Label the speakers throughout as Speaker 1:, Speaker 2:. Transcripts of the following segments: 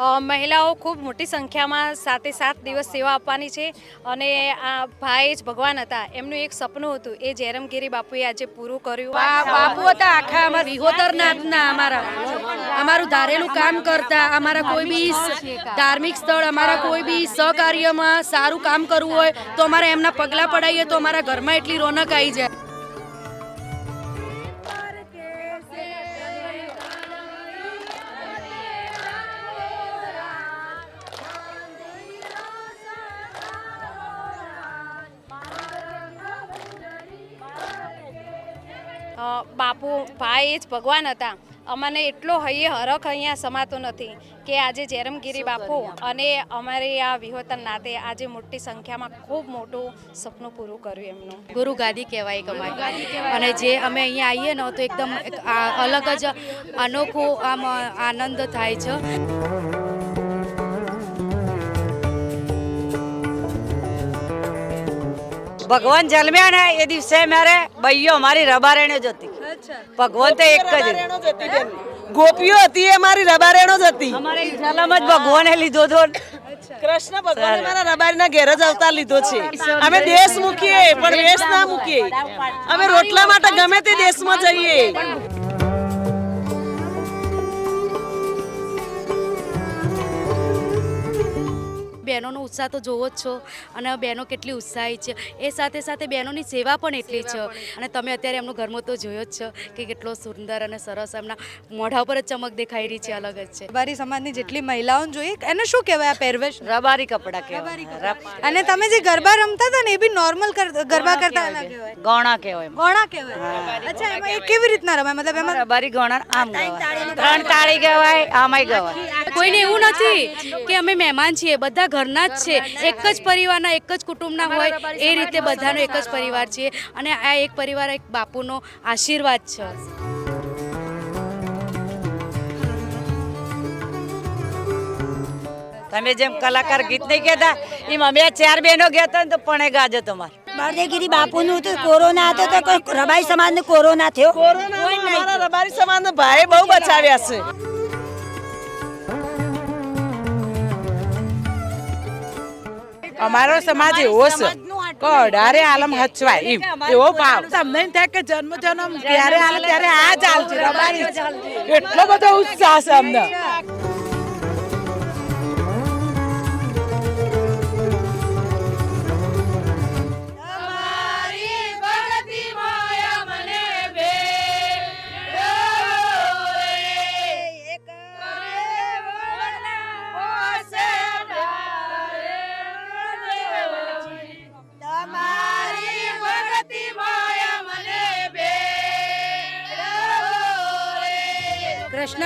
Speaker 1: મહિલાઓ ખૂબ મોટી સંખ્યામાં સાતે સાત દિવસ સેવા આપવાની છે અને આ ભાઈ જ ભગવાન હતા. એમનું એક સપનું હતું એ જયરામગીરી બાપુએ આજે પૂરું કર્યું.
Speaker 2: બાપુ હતા આખા અમારા વિહોતર નાથના અમારા. અમારું ધારેલું કામ કરતા અમારા કોઈ બી ધાર્મિક સ્થળ અમારા કોઈ બી સહકાર્યમાં સારું કામ કરવું હોય તો અમારે એમના પગલાં પડાવીએ તો અમારા ઘરમાં એટલી રોનક આવી જાય.
Speaker 1: બાપુ ભાઈ જ ભગવાન હતા. અમને એટલો હૈયે હરખ અહીંયા સમાતો નથી કે આજે જેરમગીરી બાપુ અને અમારી આ વિહોતન નાતે આજે મોટી સંખ્યામાં ખૂબ મોટું સપનું પૂરું કર્યું એમનું.
Speaker 3: ગુરુ ગાદી કહેવાય અમારી. અને જે અમે અહીંયા આવીએ ને તો એકદમ અલગ જ અનોખો આમ આનંદ થાય છે.
Speaker 4: ભગવાન જન્મ્યા ને એ દિવસે મારે બૈયો મારી રબારેણો જ હતી. ભગવાન તો એક જ
Speaker 5: ગોપીઓ હતી એ મારી રબારેણો જ હતી.
Speaker 4: અમારે જન્મ જ ભગવાને લીધો તો
Speaker 5: કૃષ્ણ ભગવાન મારા રબારીના ઘેર જ અવતાર લીધો છે. અમે દેશ મૂકીએ પણ વેશ ના મૂકીએ. અમે રોટલા માટે ગમે તે દેશમાં જઈએ.
Speaker 3: બહેનોનો ઉત્સાહ તો જોવો જ છો અને બહેનો કેટલી ઉત્સાહી છે. એ સાથે સાથે બહેનોની સેવા પણ એટલી છે. અને તમે અત્યારે એમનો ઘરમાં તો જોયો જ છો કે કેટલો સુંદર અને સરસ એમના મોઢા ઉપર જ ચમક દેખાઈ રહી છે અલગ જ છે.
Speaker 6: રબારી સમાજની જેટલી મહિલાઓ જોઈએ એને શું કહેવાય આ પહેરવેશ?
Speaker 4: રબારી કપડા કહેવાય.
Speaker 6: અને તમે જે ગરબા રમતા હતા ને એ બી નોર્મલ ગરબા કરતા અલગ કહેવાય.
Speaker 4: ગોણા કહેવાય
Speaker 6: ગોણા કહેવાય. અચ્છા એમાં એ કેવી રીતના રમાય? મતલબ એમાં
Speaker 4: રબારી ગોણા આમ ગવાય ત્રણ તાળી ગવાય આમાંય ગવાય.
Speaker 3: કોઈને એવું નથી કે અમે મહેમાન છીએ બધા ઘરના જ છે. એક જ પરિવારના એક જ કુટુંબના હોય એ રીતે બધાનો એક જ પરિવાર છે. અને આ એક પરિવાર એક બાપુનો આશીર્વાદ છે.
Speaker 4: તમે જેમ કલાકાર ગીત નહીં કહેતા એમ અમે ચાર બહેનો ગયા ને તો પણ ગાજો તમારે.
Speaker 7: બારદેગીરી બાપુનું હતું કોરોના હતો તો કોઈ રબાઈ સમાજને કોરોના થયો?
Speaker 5: રબારી સમાજના ભાઈ બહુ બચાવ્યા છે.
Speaker 8: અમારો સમાજ એવો છે. કે અઢારે આલમ હચવાય. એમ. એવો ભાવ. તમને થાય કે જન્મ જન્મ ત્યારે આલે ત્યારે આ ચાલશે. રબારી. એટલો બધો ઉત્સાહ છે અમને.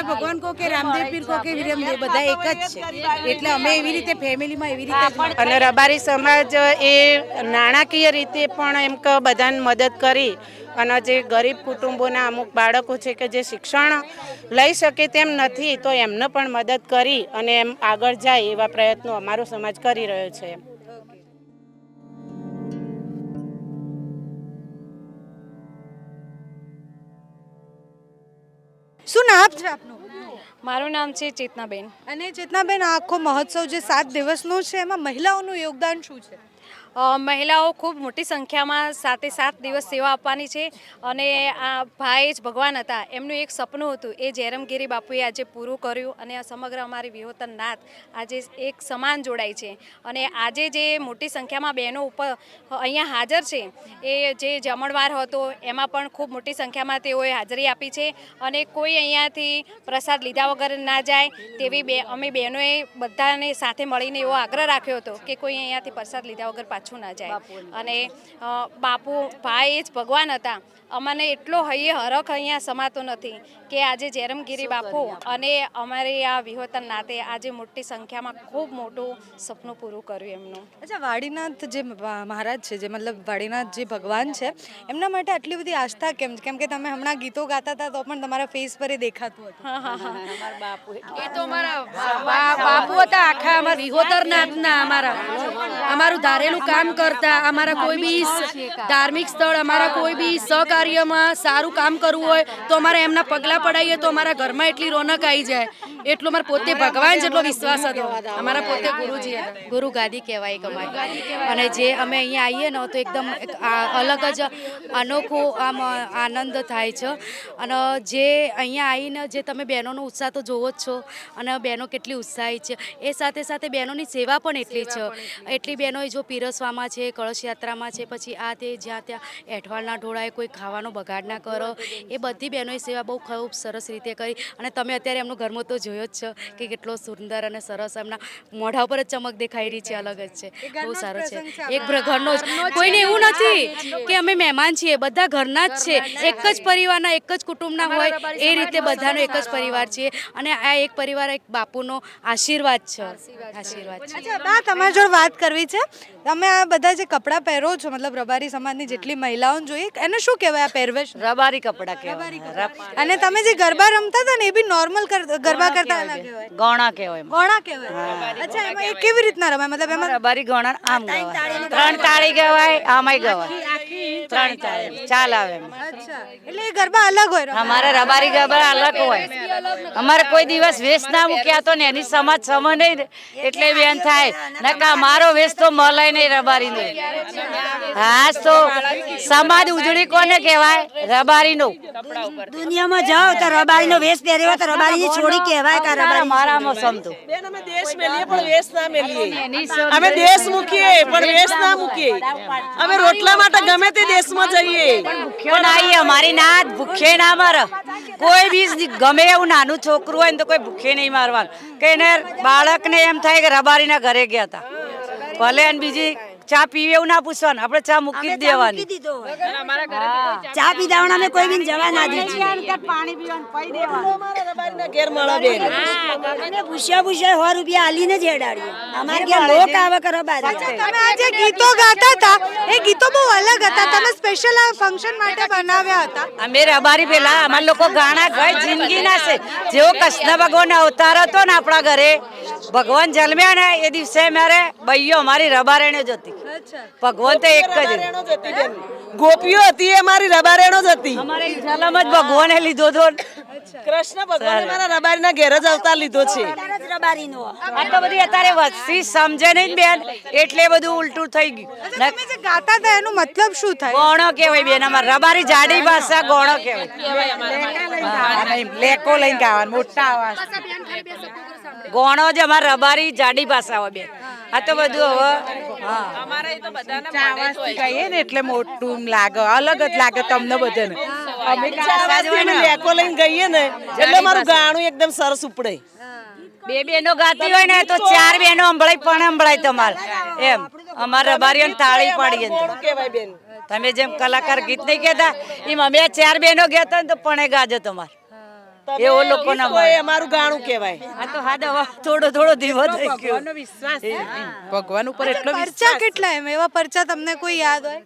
Speaker 2: ભગવાન કહો કે રામદેવ પીર કહો કે વિરમદેવ બધા એક જ છે. એટલે અમે એવી રીતે ફેમિલીમાં એવી રીતે
Speaker 8: અને રબારી સમાજ એ નાણાકીય રીતે પણ એમ કે બધાને મદદ કરી અને જે ગરીબ કુટુંબોના અમુક બાળકો છે કે જે શિક્ષણ લઈ શકે તેમ નથી તો એમને પણ મદદ કરી અને એમ આગળ જાય એવા પ્રયત્નો અમારો સમાજ કરી રહ્યો છે.
Speaker 6: શું નામ છે આપનું?
Speaker 1: મારું નામ છે ચેતનાબેન.
Speaker 6: અને ચેતનાબેન આખો મહોત્સવ જે સાત દિવસનો છે, એમાં મહિલાઓનું યોગદાન શું છે?
Speaker 1: મહિલાઓ ખૂબ મોટી સંખ્યામાં સાતે સાત દિવસ સેવા આપવાની છે અને આ ભાઈ જ ભગવાન હતા. એમનું એક સપનું હતું, એ જયરામગીરી બાપુએ આજે પૂરું કર્યું અને આ સમગ્ર અમારી વિહોતન નાથ આજે એક સમાન જોડાય છે. અને આજે જે મોટી સંખ્યામાં બહેનો ઉપર અહીંયા હાજર છે, એ જે જમણવાર હતો, એમાં પણ ખૂબ મોટી સંખ્યામાં તેઓએ હાજરી આપી છે અને કોઈ અહીંયાથી પ્રસાદ લીધા વગર ના જાય તેવી બે, અમે બહેનોએ બધાને સાથે મળીને એવો આગ્રહ રાખ્યો હતો કે કોઈ અહીંયાથી પ્રસાદ લીધા વગર પાછું ના જાય. અને બાપુ ભાઈ જ ભગવાન હતા. અમને એટલો હૈયે હરખ અહીંયા સમાતો નથી કે આજે જેરમગીરી બાપુ અને અમારી આ વિહોતન નાતે આજે મોટી સંખ્યામાં ખૂબ મોટું સપનું પૂરું કર્યું એમનું.
Speaker 6: અચ્છા વાડીનાથ જે મહારાજ છે જે મતલબ વાડીનાથ જે ભગવાન છે એમના માટે આટલી બધી આસ્થા કેમ કેમ કે તમે હમણાં ગીતો ગાતા હતા તો પણ તમારા ફેસ પર એ દેખાતું હતું.
Speaker 2: એ તો અમારા બાપુ હતા આખા અમારા વિહોતર નાથના અમારા અમારું ધારેલું કામ કરતા અમારા કોઈ બી ધાર્મિક સ્થળ અમારા કોઈ બી સહકાર્યમાં સારું કામ કરવું હોય તો અમારે એમના પગલાં પડાવીએ તો અમારા ઘરમાં એટલી રોનક આવી જાય. એટલો મારે પોતે ભગવાન જેટલો વિશ્વાસ હતો. અમારા પોતે ગુરુજી
Speaker 3: ગુરુ ગાદી કહેવાય એક અમારી. અને જે અમે અહીંયા આવીએ ને તો એકદમ અલગ જ અનોખો આમ આનંદ થાય છે. અને જે અહીંયા આવીને જે તમે બહેનોનો ઉત્સાહ તો જોવો જ છો અને બહેનો કેટલી ઉત્સાહી છે. એ સાથે સાથે બહેનોની સેવા પણ એટલી છે. એટલી બહેનોએ જો પીરસવામાં છે કળશ યાત્રામાં છે પછી આ તે જ્યાં ત્યાં એઠવાડના ઢોળાએ કોઈ ખાવાનો બગાડ ના કરો એ બધી બહેનોએ સેવા બહુ ખૂબ સરસ રીતે કરી. અને તમે અત્યારે એમનો ઘરમાં તો જોયો જ છો કે કેટલો સુંદર અને સરસ એમના મોઢા ઉપર જ ચમક દેખાઈ રહી છે અલગ જ છે. બહુ સારો છે. એક ઘરનો જ. કોઈને એવું નથી કે અમે મહેમાન છીએ બધા ઘરના જ છે. એક જ પરિવારના એક જ કુટુંબના હોય એ રીતે બધાનો એક જ પરિવાર છીએ અને આ એક પરિવાર એક બાપુનો આશીર્વાદ છે. આશીર્વાદ છે.
Speaker 6: બા તમારી જોડે વાત કરવી છે. તમે આ બધા જે કપડાં પહેરો છો મતલબ રબારી સમાજની જેટલી મહિલાઓને જોઈએ એને શું કહેવાય આ પહેરવેશ?
Speaker 4: રબારી કપડા કહેવાય.
Speaker 6: અને તમે જે ગરબા રમતા હતા ને એ બી નોર્મલ ગરબા કરતા અલગ કહેવાય?
Speaker 4: ગોણા કહેવાય
Speaker 6: ગોણા કહેવાય? અચ્છા એમાં એ કેવી રીતના રમાય? મતલબ એમાં
Speaker 4: રબારી ગોણા આમ ગવાય. ત્રણ તાળી ગવાય આમાંય ગવાય. ત્રણ તાળી. ચાલ આવે
Speaker 6: અચ્છા એટલે એ ગરબા અલગ હોય.
Speaker 4: અમારે રબારી ગરબા અલગ હોય. અમારે કોઈ દિવસ વેશ ના મૂક્યા તો ને એની સમાજ સમજ નહીં એટલે બેન થાય. નકા મારો વેશ તો મલાય નહીં રબારી નહીં હા તો સમાજ ઉજળી કોને કહેવાય? રબારી નો
Speaker 7: દુનિયામાં જાઓ તો રબારીનો વેશ પહેર્યો તો રબારીની છોડી કહેવાય કે રબારી
Speaker 4: મારામાં સમજો.
Speaker 5: બેન અમે દેશ મેલીએ પણ વેશ ના મેલીએ. અમે દેશ મૂકીએ પણ વેશ ના મૂકીએ. અમે રોટલા માટે ગમે તે દેશમાં જઈએ.
Speaker 4: ભૂખ્યો ના આવીએ અમારી ના ભૂખે ના મારે. કોઈ બી ગમે એવું નાનું છોકરું હોય ને તો કોઈ ભૂખે નહીં મારવાનું. કે એને બાળકને એમ થાય કે રબારીના ઘરે ગયા હતા ભલે અને બીજી ચા પીવે એવું ના પૂછવાનું. આપણે ચા મૂકી જ દેવાની.
Speaker 7: ચા પીધાવણ અમે કોઈ બી જવા ના દીધી
Speaker 4: પાણી પીવાનું પી દેવાનું.
Speaker 5: ઘેર મળે બેન.
Speaker 7: અમે ભૂસ્યા ભૂસ્યા સો રૂપિયા આલીને જ હેડાડીએ. અમારે ઘેર લોક આવે કરો રબારી.
Speaker 6: તમે આજે ગીતો ગાતા હતા. એ ગીતો બહુ અલગ હતા. તમે સ્પેશિયલ આ ફંક્શન માટે બનાવ્યા હતા.
Speaker 4: અમે રબારી પેલા અમારા લોકો ગાણા ગઈ જિંદગી ના છે. જેવો કૃષ્ણ ભગવાન અવતાર હતો ને આપણા ઘરે ભગવાન જન્મ્યા ને એ દિવસે મારે બૈયો અમારી રબારેણે જ હતી. ભગવાન તો એક જ.
Speaker 5: ગોપીઓ હતી એ મારી રબારેણો જ હતી.
Speaker 4: અમારે જન્મ જ ભગવાને લીધો હતો.
Speaker 5: કૃષ્ણ ભગવાને મારા રબારીના ઘેર જ અવતાર લીધો છે.
Speaker 7: રબારીનો.
Speaker 4: આ બધી અત્યારે વસ્તી સમજે નહીં બેન. એટલે બધું ઉલટું થઈ ગયું.
Speaker 6: તમે જે ગાતા હતા એનો મતલબ શું થાય?
Speaker 4: ગોણો કહેવાય બેન અમારે રબારી જાડી ભાષા ગોણો કહેવાય. લેકો લઈને ગાવાનું મોટા અવાજ. ગોણો જ અમારે રબારી જાડી ભાષા હોય બેન. આ તો બધું હવે
Speaker 8: કહીએ ને એટલે મોટું લાગે અલગ જ લાગે તમને બધાને. અમે
Speaker 5: લેકો લઈને ગઈએ ને એટલે મારું ગાણું એકદમ સરસ ઉપડે.
Speaker 4: બે બેનો ગાતી હોય ને તો ચાર બેનો સંભળાય પણ સંભળાય તમારે. એમ અમારે રબારીઓ તાળી પાડીએ તમે જેમ કલાકાર ગીત નહીં કહેતા એમ અમે ચાર બેનો ગયા ને તો પણ ગાજો તમારે. એવો લોકો ના
Speaker 5: હોય અમારું ગાણું કહેવાય.
Speaker 4: આ તો હા દવા થોડો થોડો દીવો થઈ ગયો.
Speaker 8: ભગવાન ઉપર એટલો
Speaker 6: પરચા કેટલા એમ? એવા પરચા તમને કોઈ યાદ હોય?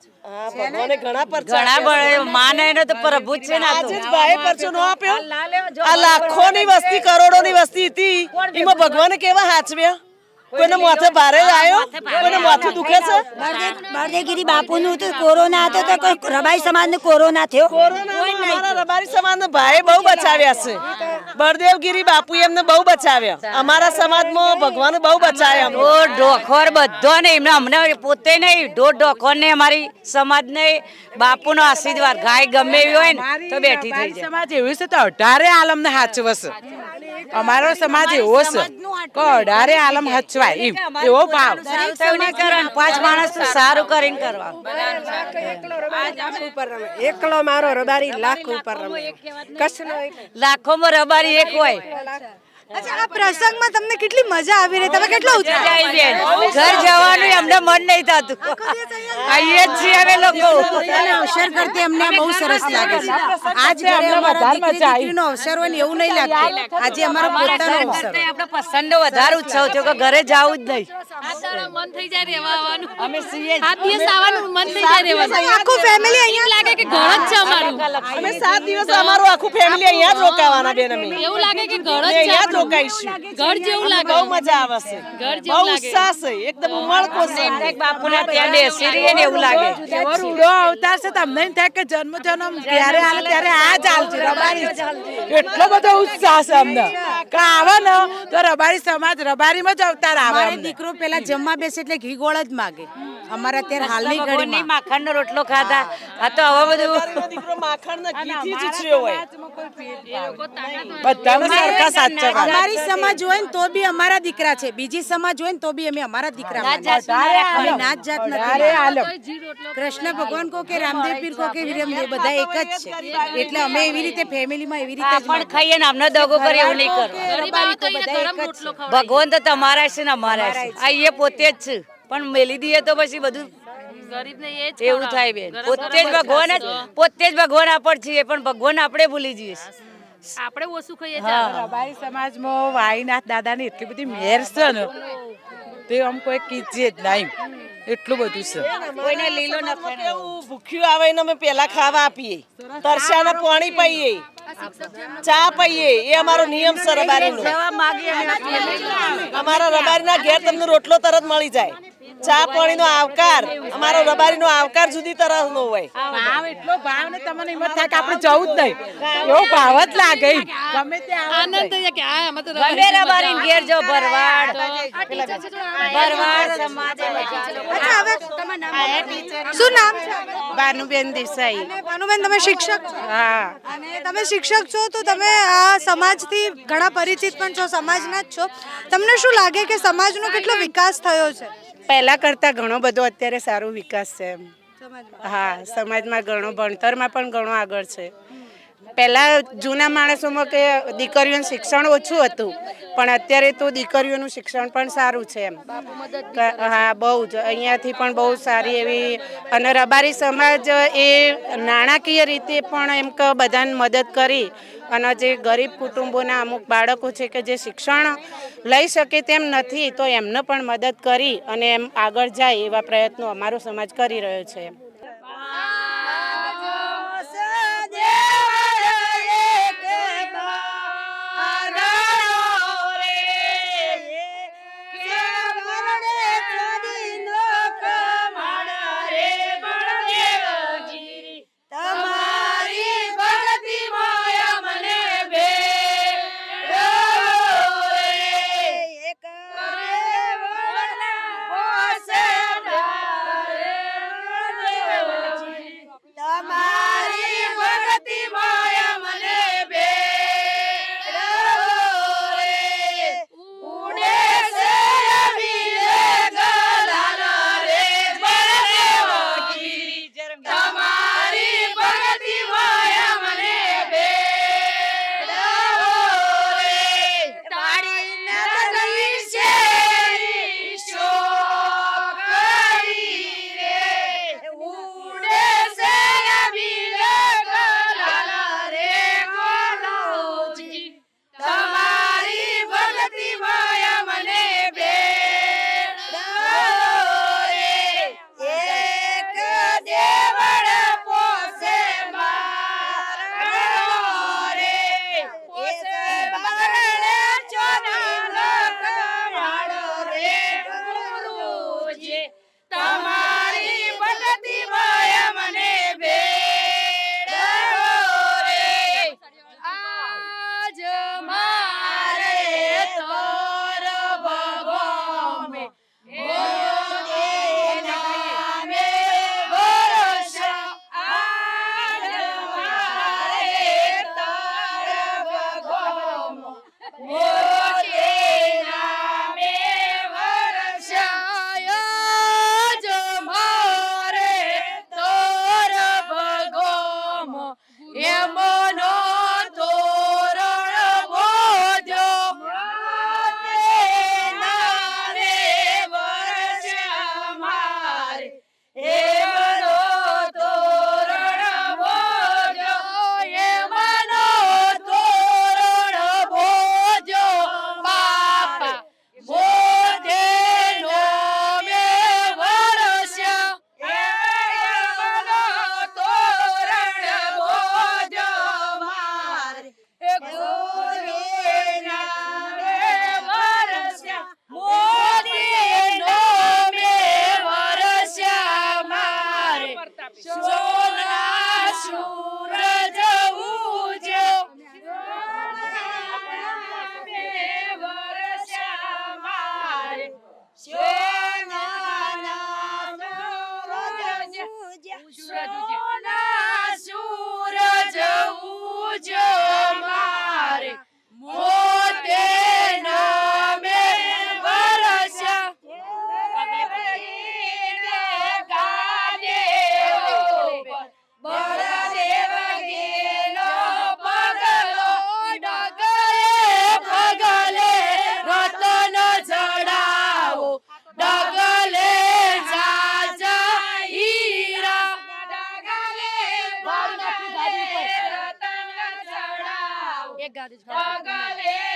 Speaker 5: ભગવાને ઘણા પરચા
Speaker 4: ઘણા બળે માને એને તો પ્રભુ છે ને
Speaker 5: આજે જ ભાઈએ પરચો નો આપ્યો. આ લાખોની વસ્તી કરોડોની વસ્તી હતી. એમાં ભગવાને કેવા હાચવ્યા? કોઈને માથે ભારે આવ્યો કોઈને માથું દુખે છે?
Speaker 7: બળદેવગીરી બાપુનું હતું કોરોના હતો તો કોઈ રબાઈ સમાજને કોરોના થયો?
Speaker 5: અમારા રબારી સમાજના ભાઈ બહુ બચાવ્યા છે. બળદેવગીરી બાપુ એમને બહુ બચાવ્યા. અમારા સમાજમાં ભગવાન બહુ બચાવ્યા.
Speaker 4: ઢોર ઢોખોર બધો ને એમને અમને પોતે નહીં ઢોર ઢોખોર ને અમારી સમાજ ને બાપુનો આશીર્વાદ. ગાય ગમે એવી હોય ને તો બેઠી થઈ જાય.
Speaker 8: સમાજ એવી છે તો અઢારે આલમને હાચવશે. અમારો સમાજ એવો છે. કે અઢારે આલમ હચવાય. એમ એવો ભાવ.
Speaker 4: પાંચ માણસ સારું કરીને કરવા.
Speaker 9: એકલો મારો રબારી લાખ ઉપર રમે. કશું એક.
Speaker 4: લાખોમાં રબારી એક હોય.
Speaker 6: અચ્છા આ પ્રસંગમાં તમને કેટલી મજા આવી રહી? તમે કેટલો ઉત્સાહ
Speaker 4: બેન ઘર જવાનું અમને મન નહીં થતું. આવીએ જ છીએ અમે લોકો.
Speaker 9: અવસર કરતી અમને બહુ સરસ લાગે છે. આજ ઘરે અમારા દીકરી દીકરીનો અવસર હોય ને એવું નહીં લાગતું. આજે અમારો પોતાનો અવસર હોય.
Speaker 4: આપણે પસંદ વધારે ઉત્સવ થયો કે ઘરે જવું જ નહીં.
Speaker 2: મન થઈ જાય રહેવા આવવાનું.
Speaker 4: અમે છીએ
Speaker 2: સાત દિવસ આવવાનું મન થઈ જાય રહેવાનું.
Speaker 6: આખું ફેમિલી અહીંયા
Speaker 2: લાગે કે ઘર જ છે અમારું.
Speaker 5: અમે સાત દિવસ અમારું આખું ફેમિલી અહીંયા જ રોકાવાના બેન અમે.
Speaker 2: એવું લાગે કે ઘર જ
Speaker 5: રોકાઈશું
Speaker 2: ઘર જેવું લાગે
Speaker 5: બહુ મજા આવશે બહુ ઉત્સાહ છે. એકદમ ઉમળકો છે.
Speaker 4: બાપુના ત્યાં બેસી રહીએ ને એવું લાગે.
Speaker 9: એવો રૂડો અવતાર છે તમને એમ થાય કે જન્મ જન્મ ત્યારે આવે ત્યારે આ ચાલશે રબારી. એટલો બધો ઉત્સાહ છે અમને. કે આવે ને તો રબારી સમાજ રબારીમાં જ અવતાર આવે
Speaker 7: દીકરો પેલા જમવા બેસે એટલે ઘી ગોળ જ માગે. અમારા અત્યારે હાલની ઘડીમાં.
Speaker 4: માખણનો રોટલો ખાધા. આ તો હવે બધું
Speaker 5: દીકરો માખણના ઘીથી જ ઉછર્યો હોય.
Speaker 9: બધાને સરખા સાચા
Speaker 7: અમારી સમાજ હોય ને તો બી અમારા દીકરા છે. બીજી સમાજ હોય ને તો બી અમે અમારા દીકરા અમે નાચ જાત નથી કૃષ્ણ ભગવાન કો કે રામદેવ પીર કો કે વીરમદેવ બધા એક જ છે. એટલે અમે એવી રીતે ફેમિલીમાં એવી રીતે
Speaker 4: પણ ખાઈએ ને અમને દગો કરે એવું નહીં કરો. ભગવાન તો તમારા છે ને અમારા છે. આ એ પોતે જ છે. પણ મેલી દઈએ તો પછી બધું એવું થાય બેન. પોતે જ ભગવાન જ પોતે જ ભગવાન આપણ છીએ પણ ભગવાન આપણે ભૂલી જઈએ છીએ.
Speaker 2: આપણે ઓછું ખાઈએ
Speaker 9: રબારી સમાજમાં વાઈનાથ દાદાની એટલી બધી મેર છે ને તે આમ કોઈ કીધે જ નહીં. એટલું બધું છે.
Speaker 4: કોઈને લીલો ન
Speaker 5: કેવું ભૂખ્યું આવે ને અમે પેલા ખાવા આપીએ. તરસ્યાને પાણી પીએ ચા પીએ એ અમારો નિયમ છે રબારીનો. અમારા રબારીના ઘેર તમને રોટલો તરત મળી જાય. ચા પાણીનો આવકાર અમારો રબારીનો આવકાર જુદી તરફ નો હોય.
Speaker 9: ભાવ એટલો ભાવ ને તમને હિંમત થાય કે આપણે જવું જ નહીં. એવો ભાવ જ લાગે ગમે તે આનંદ
Speaker 2: થઈ જાય કે આ અમે તો
Speaker 4: ગમે રબારી ઘેર જો ભરવાડ. ભરવાડ સમાજ
Speaker 6: અચ્છા હવે શું નામ છે?
Speaker 8: ભાનુબેન દેસાઈ.
Speaker 6: ભાનુબેન તમે શિક્ષક છો?
Speaker 8: હા.
Speaker 6: અને તમે શિક્ષક છો તો તમે આ સમાજથી ઘણા પરિચિત પણ છો સમાજના જ છો. તમને શું લાગે કે સમાજનો કેટલો વિકાસ થયો છે?
Speaker 8: પહેલા કરતાં ઘણો બધો અત્યારે સારો વિકાસ છે એમ. હા સમાજમાં ઘણો ભણતરમાં પણ ઘણો આગળ છે. પહેલાં જૂના માણસોમાં કે દીકરીઓનું શિક્ષણ ઓછું હતું પણ અત્યારે તો દીકરીઓનું શિક્ષણ પણ સારું છે એમ. હા બહુ જ. અહીંયાથી પણ બહુ સારી એવી અને રબારી સમાજ એ નાણાકીય રીતે પણ એમ કે બધાને મદદ કરી અને જે ગરીબ કુટુંબોના અમુક બાળકો છે કે જે શિક્ષણ લઈ શકે તેમ નથી, તો એમને પણ મદદ કરી અને એમ આગળ જાય એવા પ્રયત્નો અમારો સમાજ કરી રહ્યો છે.
Speaker 2: પગલે રતન જડાવો